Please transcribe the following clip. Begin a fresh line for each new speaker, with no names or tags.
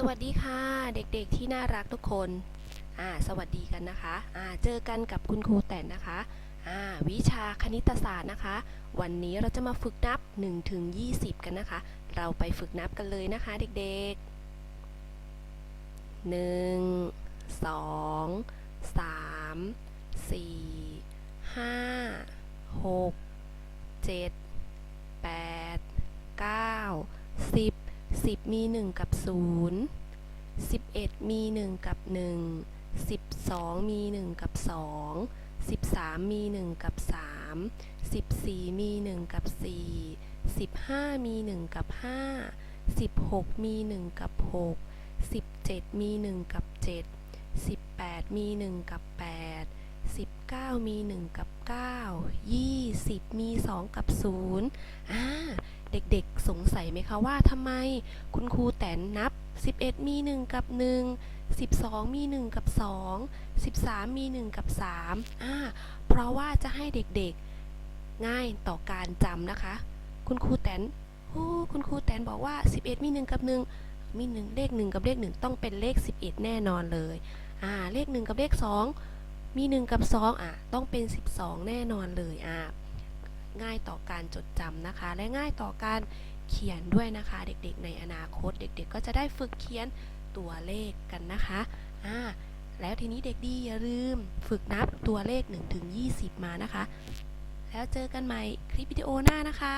สวัสดีค่ะ เด็กๆที่น่ารักทุกคนอ่าสวัสดีกันนะคะอ่าเจอกันกับคุณครูแต่นนะคะอ่าวิชาคณิตศาสตร์นะคะ วันนี้เราจะมาฝึกนับ1ถึง20 กันนะคะ เราไปฝึกนับกันเลยนะคะ เด็กๆ 1 2 3 4 5 6 7 8 9 10 10 มี 1 กับ 0 11 มี 1 กับ 1 12 มี 1 กับ 2 13 มี 1 กับ 3 14 มี 1 กับ 4 15 มี 1 กับ 5 16 มี 1 กับ 6 17 มี 1 กับ 7 18 มี 1 กับ 8 19 มี 1 กับ 9 20 มี 2 กับ0อ่า เด็กๆ สงสัยไหมคะว่าทำไมคุณครูแตนนับ 11 มี 1 กับ 1 12 มี 1 กับ 2 13 มี 1 กับ 3อ่าเพราะว่าจะให้เด็กๆง่ายต่อการจำนะคะ คุณครูแตนโอ้คุณครูแตนบอกว่า 11 มี 1 กับ 1 มี 1 เลข 1 กับเลข 1 ต้องเป็นเลข 11 แน่นอนเลยอ่าเลข 1 กับเลข 2 มี 1 กับ 2อะต้องเป็น 12 แน่นอนเลยอ่า ง่ายต่อการจดจำนะคะ และง่ายต่อการเขียนด้วยนะคะ เด็กๆ ในอนาคต เด็กๆ ก็จะได้ฝึกเขียนตัวเลขกันนะคะอ่าแล้วทีนี้เด็กดีอย่าลืมฝึกนับตัวเลข1ถึง20 มานะคะ แล้วเจอกันใหม่คลิปวิดีโอหน้านะคะ